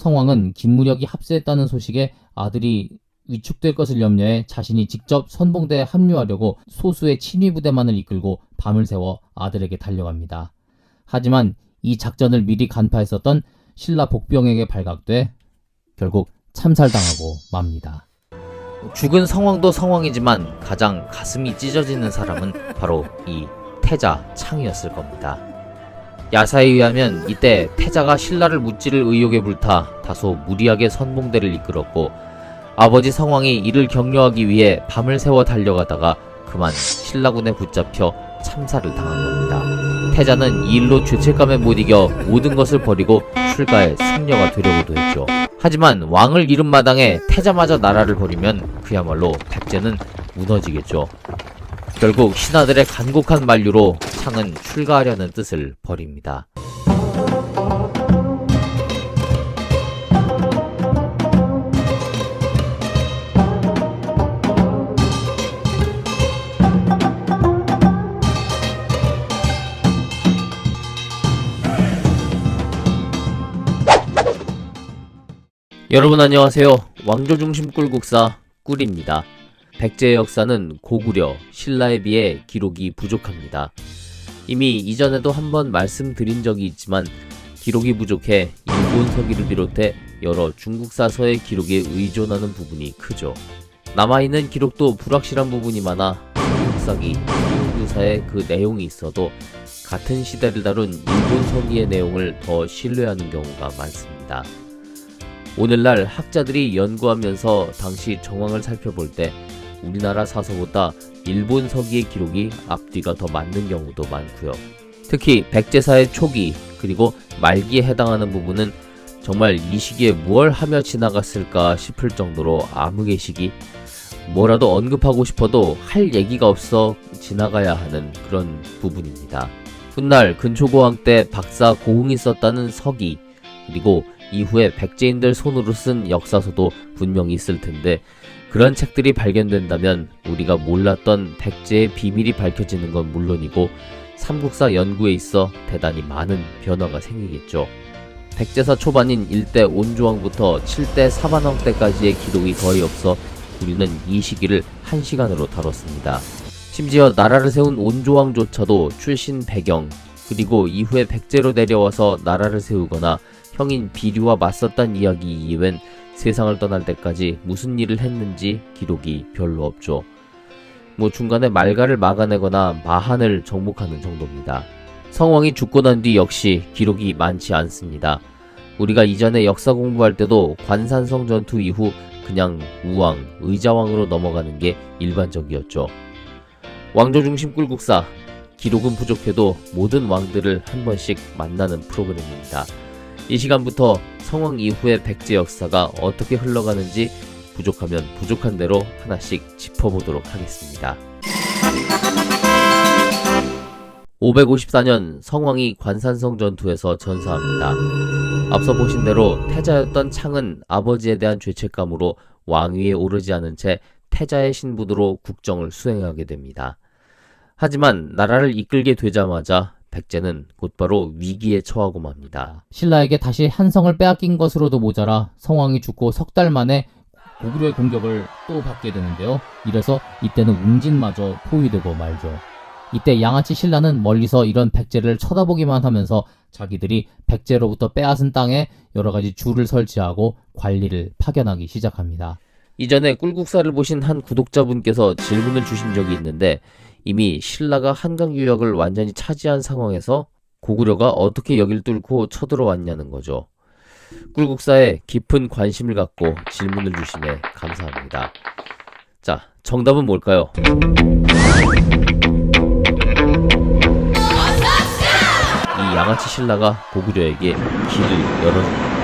성왕은 김무력이 합세했다는 소식에 아들이 위축될 것을 염려해 자신이 직접 선봉대에 합류하려고 소수의 친위 부대만을 이끌고 밤을 새워 아들에게 달려갑니다. 하지만 이 작전을 미리 간파했었던 신라 복병에게 발각돼 결국 참살당하고 맙니다. 죽은 성왕도 성왕이지만 가장 가슴이 찢어지는 사람은 바로 이 태자 창이었을 겁니다. 야사에 의하면 이때 태자가 신라를 무찌를 의욕에 불타 다소 무리하게 선봉대를 이끌었고 아버지 성왕이 이를 격려하기 위해 밤을 새워 달려가다가 그만 신라군에 붙잡혀 참사를 당한 겁니다. 태자는 이 일로 죄책감에 못 이겨 모든 것을 버리고 출가해 승려가 되려고도 했죠. 하지만 왕을 잃은 마당에 태자마저 나라를 버리면 그야말로 백제는 무너지겠죠. 결국 신하들의 간곡한 만류로 창은 출가하려는 뜻을 버립니다. 여러분 안녕하세요. 왕조 중심 꿀국사 꿀입니다. 백제의 역사는 고구려, 신라에 비해 기록이 부족합니다. 이미 이전에도 한번 말씀드린 적이 있지만 기록이 부족해 일본 서기를 비롯해 여러 중국 사서의 기록에 의존하는 부분이 크죠. 남아있는 기록도 불확실한 부분이 많아 역사기, 유사의 그 내용이 있어도 같은 시대를 다룬 일본 서기의 내용을 더 신뢰하는 경우가 많습니다. 오늘날 학자들이 연구하면서 당시 정황을 살펴볼 때 우리나라 사서보다 일본 서기의 기록이 앞뒤가 더 맞는 경우도 많고요. 특히 백제사의 초기 그리고 말기에 해당하는 부분은 정말 이 시기에 무얼 하며 지나갔을까 싶을 정도로 암흑의식이 뭐라도 언급하고 싶어도 할 얘기가 없어 지나가야 하는 그런 부분입니다. 훗날 근초고왕 때 박사 고흥이 썼다는 서기 그리고 이후에 백제인들 손으로 쓴 역사서도 분명히 있을 텐데 그런 책들이 발견된다면 우리가 몰랐던 백제의 비밀이 밝혀지는 건 물론이고 삼국사 연구에 있어 대단히 많은 변화가 생기겠죠. 백제사 초반인 1대 온조왕부터 7대 사반왕 때까지의 기록이 거의 없어 우리는 이 시기를 한 시간으로 다뤘습니다. 심지어 나라를 세운 온조왕조차도 출신 배경 그리고 이후에 백제로 내려와서 나라를 세우거나 형인 비류와 맞섰단 이야기 이외엔 세상을 떠날 때까지 무슨 일을 했는지 기록이 별로 없죠. 뭐 중간에 말가를 막아내거나 마한을 정복하는 정도입니다. 성왕이 죽고 난 뒤 역시 기록이 많지 않습니다. 우리가 이전에 역사 공부할 때도 관산성 전투 이후 그냥 우왕, 의자왕으로 넘어가는 게 일반적이었죠. 왕조 중심 꿀국사 기록은 부족해도 모든 왕들을 한 번씩 만나는 프로그램입니다. 이 시간부터 성왕 이후의 백제 역사가 어떻게 흘러가는지 부족하면 부족한 대로 하나씩 짚어보도록 하겠습니다. 554년 성왕이 관산성 전투에서 전사합니다. 앞서 보신 대로 태자였던 창은 아버지에 대한 죄책감으로 왕위에 오르지 않은 채 태자의 신분으로 국정을 수행하게 됩니다. 하지만 나라를 이끌게 되자마자 백제는 곧바로 위기에 처하고 맙니다. 신라에게 다시 한성을 빼앗긴 것으로도 모자라 성왕이 죽고 석 달 만에 고구려의 공격을 또 받게 되는데요. 이래서 이때는 웅진마저 포위되고 말죠. 이때 양아치 신라는 멀리서 이런 백제를 쳐다보기만 하면서 자기들이 백제로부터 빼앗은 땅에 여러 가지 줄을 설치하고 관리를 파견하기 시작합니다. 이전에 꿀국사를 보신 한 구독자분께서 질문을 주신 적이 있는데 이미 신라가 한강 유역을 완전히 차지한 상황에서 고구려가 어떻게 여길 뚫고 쳐들어왔냐는 거죠. 꿀국사에 깊은 관심을 갖고 질문을 주심에 감사합니다. 자, 정답은 뭘까요? 이 양아치 신라가 고구려에게 길을 열어준 겁니다.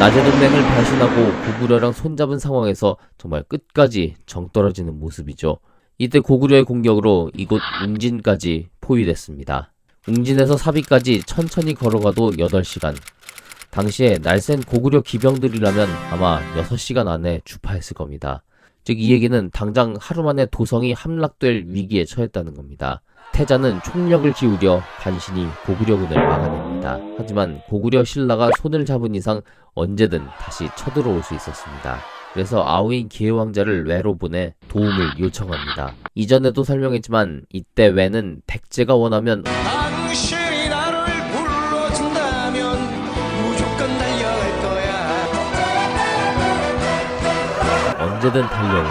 낮의 동맹을 발신하고 고구려랑 손잡은 상황에서 정말 끝까지 정떨어지는 모습이죠. 이때 고구려의 공격으로 이곳 웅진까지 포위됐습니다. 웅진에서 사비까지 천천히 걸어가도 8시간. 당시에 날쌘 고구려 기병들이라면 아마 6시간 안에 주파했을 겁니다. 즉 이 얘기는 당장 하루 만에 도성이 함락될 위기에 처했다는 겁니다. 태자는 총력을 기울여 간신히 고구려군을 막아냅니다. 하지만 고구려 신라가 손을 잡은 이상 언제든 다시 쳐들어올 수 있었습니다. 그래서 아우인 기해왕자를 외로 보내 도움을 요청합니다. 이전에도 설명했지만 이때 외는 백제가 원하면 언제든 달려오는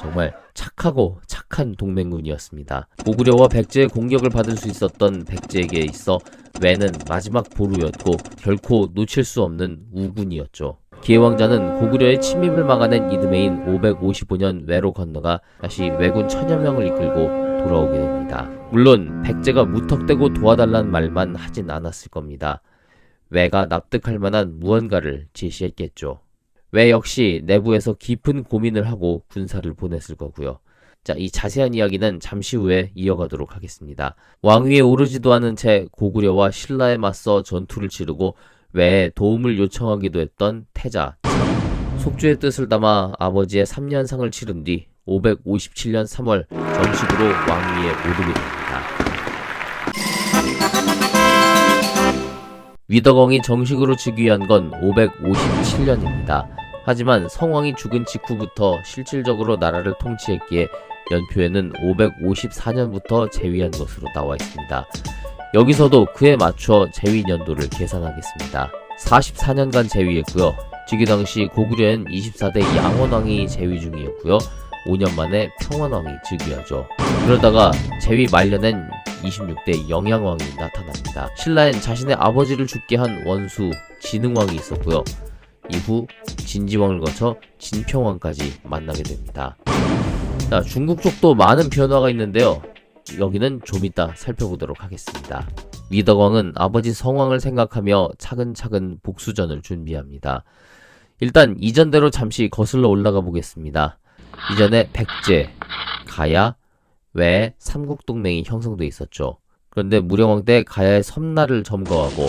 정말 착하고 착한 동맹군이었습니다. 고구려와 백제의 공격을 받을 수 있었던 백제에게 있어 외는 마지막 보루였고 결코 놓칠 수 없는 우군이었죠. 기해왕자는 고구려의 침입을 막아낸 이듬해인 555년 외로 건너가 다시 왜군 천여 명을 이끌고 돌아오게 됩니다. 물론 백제가 무턱대고 도와달라는 말만 하진 않았을 겁니다. 외가 납득할 만한 무언가를 제시했겠죠. 왜 역시 내부에서 깊은 고민을 하고 군사를 보냈을 거고요. 자, 이 자세한 이야기는 잠시 후에 이어가도록 하겠습니다. 왕위에 오르지도 않은 채 고구려와 신라에 맞서 전투를 치르고 외에 도움을 요청하기도 했던 태자. 속주의 뜻을 담아 아버지의 3년상을 치른 뒤 557년 3월 정식으로 왕위에 오르게 됩니다. 위덕엉이 정식으로 즉위한 건 557년입니다. 하지만 성왕이 죽은 직후부터 실질적으로 나라를 통치했기에 연표에는 554년부터 재위한 것으로 나와 있습니다. 여기서도 그에 맞춰 재위 년도를 계산하겠습니다. 44년간 재위했고요. 즉위 당시 고구려엔 24대 양원왕이 재위 중이었고요. 5년 만에 평원왕이 즉위하죠. 그러다가 재위 말년엔 26대 영양왕이 나타납니다. 신라엔 자신의 아버지를 죽게 한 원수 진흥왕이 있었고요. 이후 진지왕을 거쳐 진평왕까지 만나게 됩니다. 자, 중국 쪽도 많은 변화가 있는데요. 여기는 좀 이따 살펴보도록 하겠습니다. 위덕왕은 아버지 성왕을 생각하며 차근차근 복수전을 준비합니다. 일단 이전대로 잠시 거슬러 올라가 보겠습니다. 이전에 백제, 가야, 외 삼국동맹이 형성돼 있었죠. 그런데 무령왕 때 가야의 섬나를 점거하고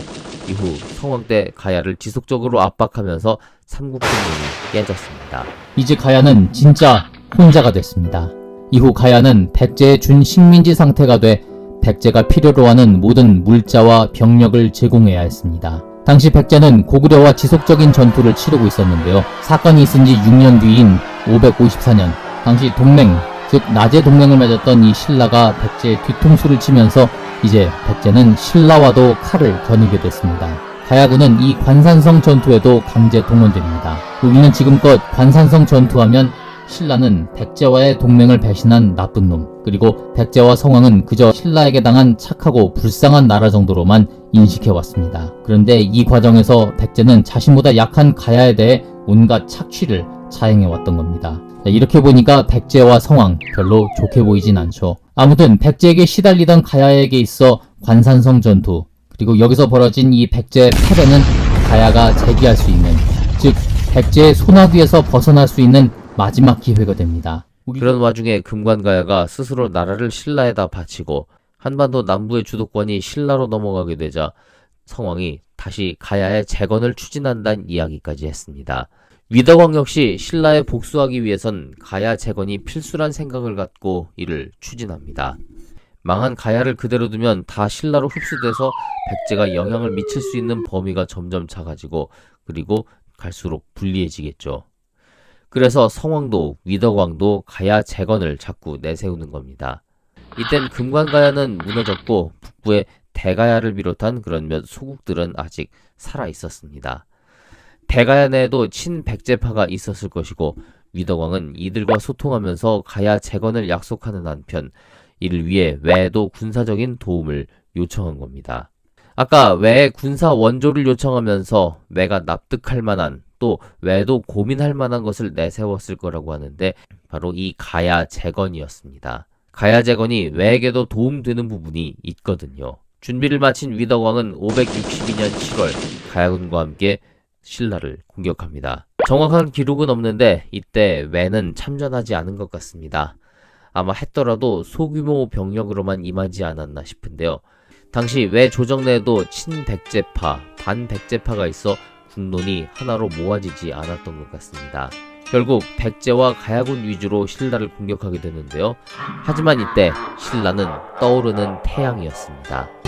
이후 성왕 때 가야를 지속적으로 압박하면서 삼국동맹이 깨졌습니다. 이제 가야는 진짜 혼자가 됐습니다. 이후 가야는 백제의 준 식민지 상태가 돼 백제가 필요로 하는 모든 물자와 병력을 제공해야 했습니다. 당시 백제는 고구려와 지속적인 전투를 치르고 있었는데요. 사건이 있은 지 6년 뒤인 554년, 당시 동맹, 즉 낮에 동맹을 맺었던 이 신라가 백제의 뒤통수를 치면서 이제 백제는 신라와도 칼을 겨누게 됐습니다. 가야군은 이 관산성 전투에도 강제 동원됩니다. 우리는 지금껏 관산성 전투하면 신라는 백제와의 동맹을 배신한 나쁜 놈, 그리고 백제와 성왕은 그저 신라에게 당한 착하고 불쌍한 나라 정도로만 인식해왔습니다. 그런데 이 과정에서 백제는 자신보다 약한 가야에 대해 온갖 착취를 자행해왔던 겁니다. 자, 이렇게 보니까 백제와 성왕 별로 좋게 보이진 않죠. 아무튼 백제에게 시달리던 가야에게 있어 관산성 전투, 그리고 여기서 벌어진 이 백제의 패배는 가야가 재기할 수 있는, 즉 백제의 소나귀에서 벗어날 수 있는 마지막 기회가 됩니다. 그런 와중에 금관가야가 스스로 나라를 신라에다 바치고 한반도 남부의 주도권이 신라로 넘어가게 되자 성왕이 다시 가야의 재건을 추진한다는 이야기까지 했습니다. 위덕왕 역시 신라에 복수하기 위해선 가야 재건이 필수란 생각을 갖고 이를 추진합니다. 망한 가야를 그대로 두면 다 신라로 흡수돼서 백제가 영향을 미칠 수 있는 범위가 점점 작아지고 그리고 갈수록 불리해지겠죠. 그래서 성왕도 위덕왕도 가야 재건을 자꾸 내세우는 겁니다. 이땐 금관가야는 무너졌고 북부의 대가야를 비롯한 그런 몇 소국들은 아직 살아 있었습니다. 대가야 내에도 친백제파가 있었을 것이고 위덕왕은 이들과 소통하면서 가야 재건을 약속하는 한편 이를 위해 외에도 군사적인 도움을 요청한 겁니다. 아까 외에 군사 원조를 요청하면서 외가 납득할 만한 또 외도 고민할 만한 것을 내세웠을 거라고 하는데 바로 이 가야 재건이었습니다. 가야 재건이 외에게도 도움되는 부분이 있거든요. 준비를 마친 위덕왕은 562년 7월 가야군과 함께 신라를 공격합니다. 정확한 기록은 없는데 이때 외는 참전하지 않은 것 같습니다. 아마 했더라도 소규모 병력으로만 임하지 않았나 싶은데요. 당시 외 조정 내에도 친백제파, 반백제파가 있어 국론이 하나로 모아지지 않았던 것 같습니다. 결국 백제와 가야군 위주로 신라를 공격하게 되는데요. 하지만 이때 신라는 떠오르는 태양이었습니다.